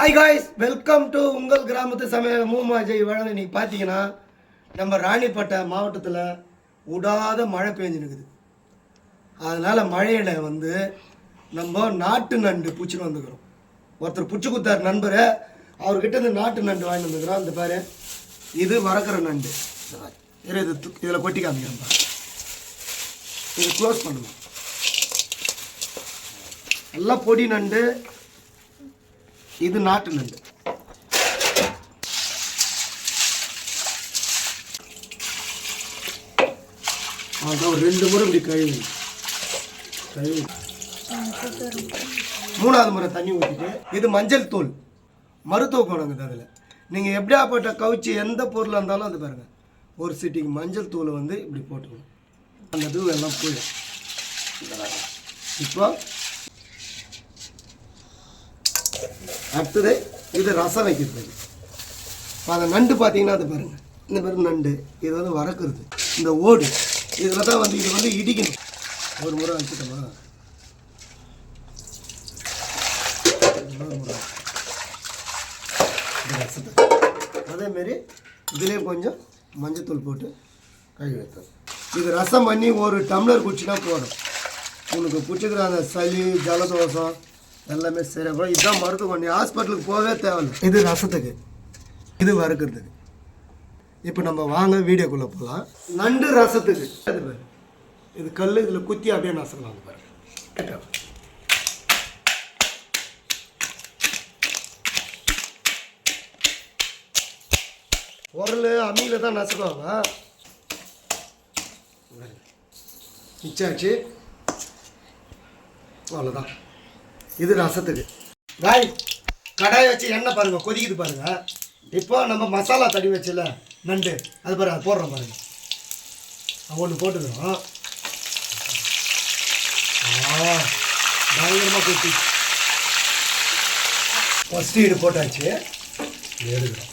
Hi guys welcome to உங்கள் கிராமத்து சமையல் மூமாஜை வழங்க இன்னைக்கு பார்த்தீங்கன்னா நம்ம ராணிப்பேட்டை மாவட்டத்தில் விடாத மழை பெஞ்சுனுக்குது அதனால் மழையில் வந்து நம்ம நாட்டு நண்டு பிடிச்சின்னு வந்துக்கிறோம் ஒருத்தர் பிடிச்சி கொடுத்தார் நண்பர் அவர்கிட்ட இந்த நாட்டு நண்டு வாங்கி வந்துக்கிறோம் அந்த பாரு இது வறக்கிற நண்டு. இது இதில் கொட்டி காமிக்கிறோம் இது க்ளோஸ் பண்ணுவோம் நல்லா பொடி நண்டு இது நாட்டு நண்டு. அதான் ஒரு ரெண்டு முறை இப்படி கழுவி கழுவி மூணாவது முறை தண்ணி ஊற்றிட்டு இது மஞ்சள் தூள். மருத்துவ குணங்குது அதில். நீங்கள் எப்படியாப்பட்ட கவுச்சி எந்த பொருளாக இருந்தாலும் அது பாருங்க. ஒரு சிட்டிக்கு மஞ்சள் தூளை வந்து இப்படி போட்டுக்கணும். அந்த தூள் எல்லாம் போயிடும். இப்போ அடுத்தது இது ரசம் வைக்கிறது இப்போ அந்த நண்டு பார்த்தீங்கன்னா அது பாருங்கள் இந்த மாதிரி நண்டு இது வந்து வறக்குறது. இந்த ஓடு இதில் தான் வந்து இது வந்து இடிக்கணும். ஒரு முறை வச்சுட்டோமா? முறை. அதேமாரி இதுலேயும் கொஞ்சம் மஞ்சத்தூள் போட்டு கழுவி வைத்தோம் இது ரசம் பண்ணி ஒரு டம்ளர் குடிச்சினா போதும். உனக்கு பிடிச்சிக்கிற அந்த சளி ஜலதோஷம் எல்லாமே சரியாக போகும் இதுதான் மருத்துவம் நீ ஹாஸ்பிட்டலுக்கு போகவே தேவையில்லை. இது ரசத்துக்கு. இது வறுக்கிறதுக்கு. இப்போ நம்ம வாங்க வீடியோக்குள்ளே போகலாம் நண்டு ரசத்துக்கு. அது பாரு. இது கல் இதில் குத்தி அப்படியே நசக்கலாம் அது பாரு. கேட்டா? உரல் அம்மியில் தான் நசுக்குவாங்க. மிச்சாச்சு. அவ்வளோதான் இது ரசத்துக்கு. காய் கடாய் வச்சு எண்ணெய் பாருங்கள் கொதிக்குது பாருங்கள் இப்போ நம்ம மசாலா தடி வச்சுல நண்டு அது பாரு அது போடுறோம் பாருங்க. ஒன்று போட்டுக்கிறோம். ஆ பயங்கரமாக கொத்தி ஃபஸ்ட்டு இது போட்டாச்சு. எடுக்கிறோம்.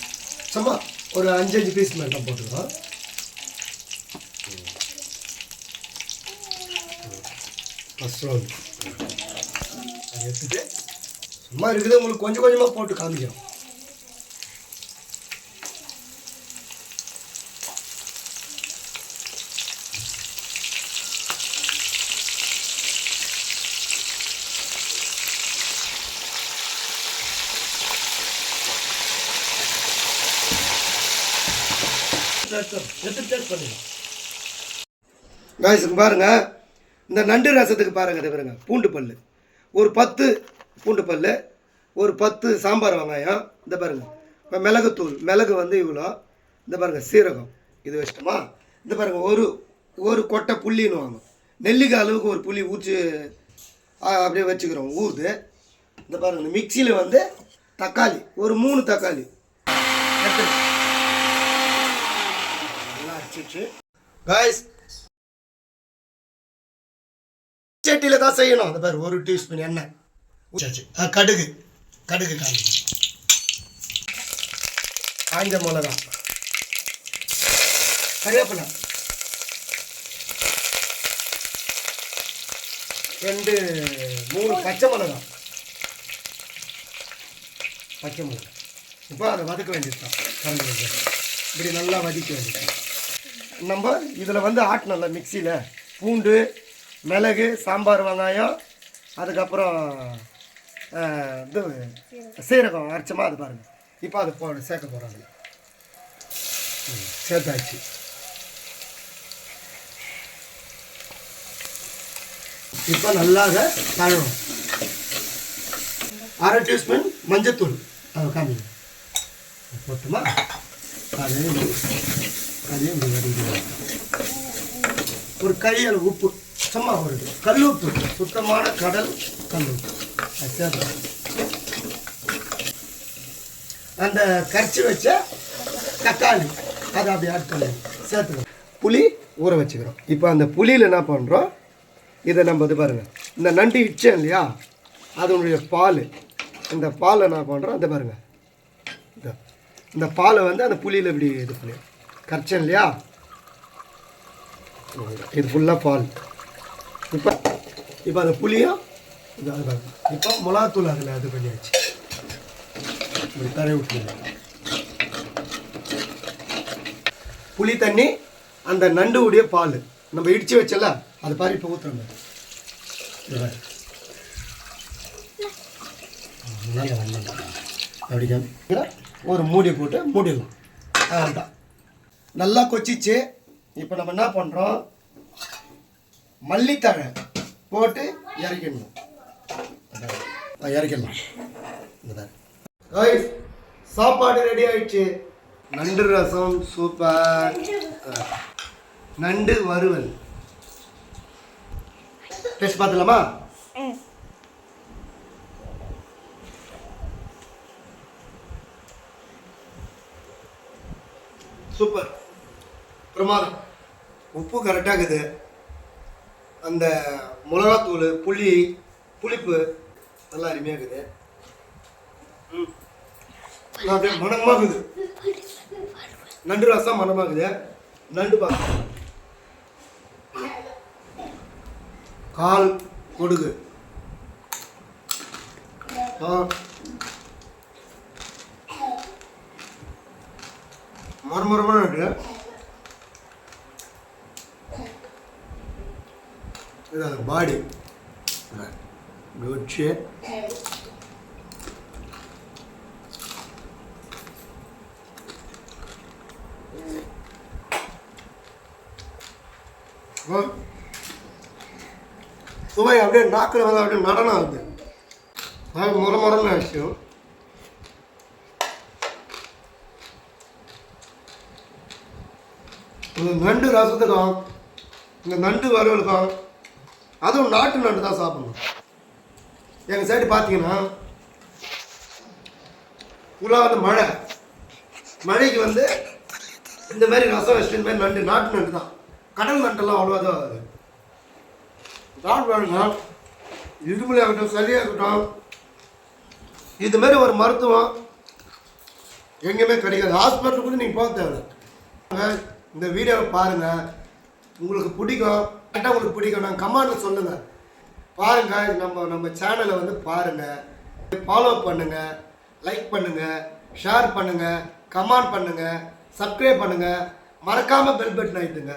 சும்மா ஒரு அஞ்சு அஞ்சு பீஸ் மட்டும் போட்டுக்கிறோம். ஃபஸ்ட் ரோல் எடுத்துட்டு சும்மா இருக்குது உங்களுக்கு கொஞ்சம் கொஞ்சமாக போட்டு காமிக்கிறோம். காய்ஸுக்கு பாருங்க. இந்த நண்டு ரசத்துக்கு பாருங்க இது பாருங்க. பூண்டு பல்லு. ஒரு பத்து பூண்டு பல் ஒரு பத்து சாம்பார் வெங்காயம் இந்த பாருங்க. இப்போ மிளகுத்தூள் மிளகு வந்து இவ்வளோ. இந்த பாருங்க சீரகம். இது வச்சிட்டோமா? இந்த பாருங்க ஒரு ஒரு கொட்டை புள்ளின்னு வாங்க. நெல்லிக்காய் அளவுக்கு ஒரு புளி ஊற்றி அப்படியே வச்சுக்கிறோம். ஊறுது. இந்த பாருங்க இந்த மிக்சியில் வந்து தக்காளி ஒரு மூணு தக்காளி. நல்லா அரைச்சிச்சு காய்ஸ் சட்டியில் தான் செய்யணும். அந்த பாரு ஒரு டீஸ்பூன் எண்ணெய். கடுகு. கடுகு காமி காஞ்ச மிளகா. கருவேப்பிலை ரெண்டு மூணு பச்சை மிளகா. பச்சை மிளகா. இப்போ அதை வதக்க வேண்டியதுதான் கரண்டி இப்படி நல்லா வதக்க வேண்டியது நம்ம இதில் வந்து ஆட்டணும்ல மிக்சியில் பூண்டு மிளகு சாம்பார் வெங்காயம் அதுக்கப்புறம் இது சீரகம் அரைச்சமாக அது பாருங்கள் இப்போ அது போ சேர்க்க போகிறாங்க ம், சேர்த்தாச்சு. இப்போ நல்லாக கழுவும் அரை டீஸ்பூன் மஞ்சத்தூள். அதை காமிங்க. போட்டுமா? அதே அதே ஒரு கையில் உப்பு. சும்மா ஒரு கல் சுத்தமான கடல் கல் அது அந்த கரைச்சி வச்ச தக்காளி அதை அப்படி ஆட் பண்ணி. சேர்த்துக்கணும் புளி ஊற வச்சுக்கிறோம். இப்போ அந்த புளியில் என்ன பண்ணுறோம் இதை நம்ம இது பாருங்கள் இந்த நண்டு இச்சேன் இல்லையா? அதனுடைய பால். இந்த பாலை என்ன பண்ணுறோம் இந்த பாருங்கள் இந்த இந்த பாலை வந்து அந்த புளியில் இப்படி இது பண்ணி. கரைச்சேன் இல்லையா? இது ஃபுல்லாக பால். இப்போ இப்போ அந்த புளியும் அது இப்போ மிளகாத்தூள் அதில் இது பண்ணியாச்சு. இப்படி தரை விட்டுருங்க. புளி தண்ணி அந்த நண்டு உடைய பால். நம்ம இடித்து வச்சல அது பாரு இப்போ ஊற்றுறோம் அப்படி ஒரு மூடி போட்டு மூடிடலாம். அவ்வளோதான் நல்லா கொச்சிச்சு இப்போ நம்ம என்ன பண்ணுறோம் மல்லித்தழை போட்டு இறக்கிடணும். இறக்கிடலாம் சாப்பாடு ரெடி ஆயிடுச்சு. நண்டு ரசம் சூப்பர். நண்டு வறுவல். டேஸ்ட் பார்த்துலாமா சூப்பர். பிரமாதம். உப்பு கரெக்டாக இருக்குது. அந்த மிளகாத்தூள் புளி புளிப்பு நல்லா அருமையாக இருக்குது ம். நல்லா அப்படியே மனமாக இருக்குது நண்டு ரசம் மனமாக இருக்குது நண்டு பார்க்க கால் கொடுகு. மரமரமான இருக்கு. இது அது பாடி குட் ஷேப் சுவை அப்படியே நாக்கில் வந்து அப்படியே நடனம் ஆகுது. அது முறை முறைன்னு விஷயம். நண்டு ரசத்துக்கும் இந்த நண்டு வறுவலுக்கும் அதுவும் நாட்டு நண்டு தான் சாப்பிடணும். எங்கள் சைடு பார்த்தீங்கன்னா ஃபுல்லாக வந்து மழை. மழைக்கு வந்து இந்த மாதிரி ரசம் வச்சு இந்த மாதிரி நண்டு நாட்டு நண்டு தான். கடல் நண்டெல்லாம் அவ்வளோவா தான் ஆகுது. சாப்பிடுவாங்க இருமலே ஆகட்டும் சளியாகட்டும் இருக்கட்டும் இது மாதிரி ஒரு மருத்துவம் எங்கேயுமே கிடைக்காது. ஹாஸ்பிட்டல் கூட நீங்கள் போக தேவை இந்த வீடியோவை பாருங்கள் உங்களுக்கு பிடிக்கும். கரெக்டாக உங்களுக்கு பிடிக்கும். நான் கமெண்ட்டில் சொல்லுங்கள் பாருங்கள் நம்ம நம்ம சேனலை வந்து பாருங்கள் ஃபாலோ பண்ணுங்கள் லைக் பண்ணுங்கள் ஷேர் பண்ணுங்கள் கமெண்ட் பண்ணுங்கள் சப்ஸ்கிரைப் பண்ணுங்கள் மறக்காமல் பெல் பட்டன் ஆகிட்டுங்க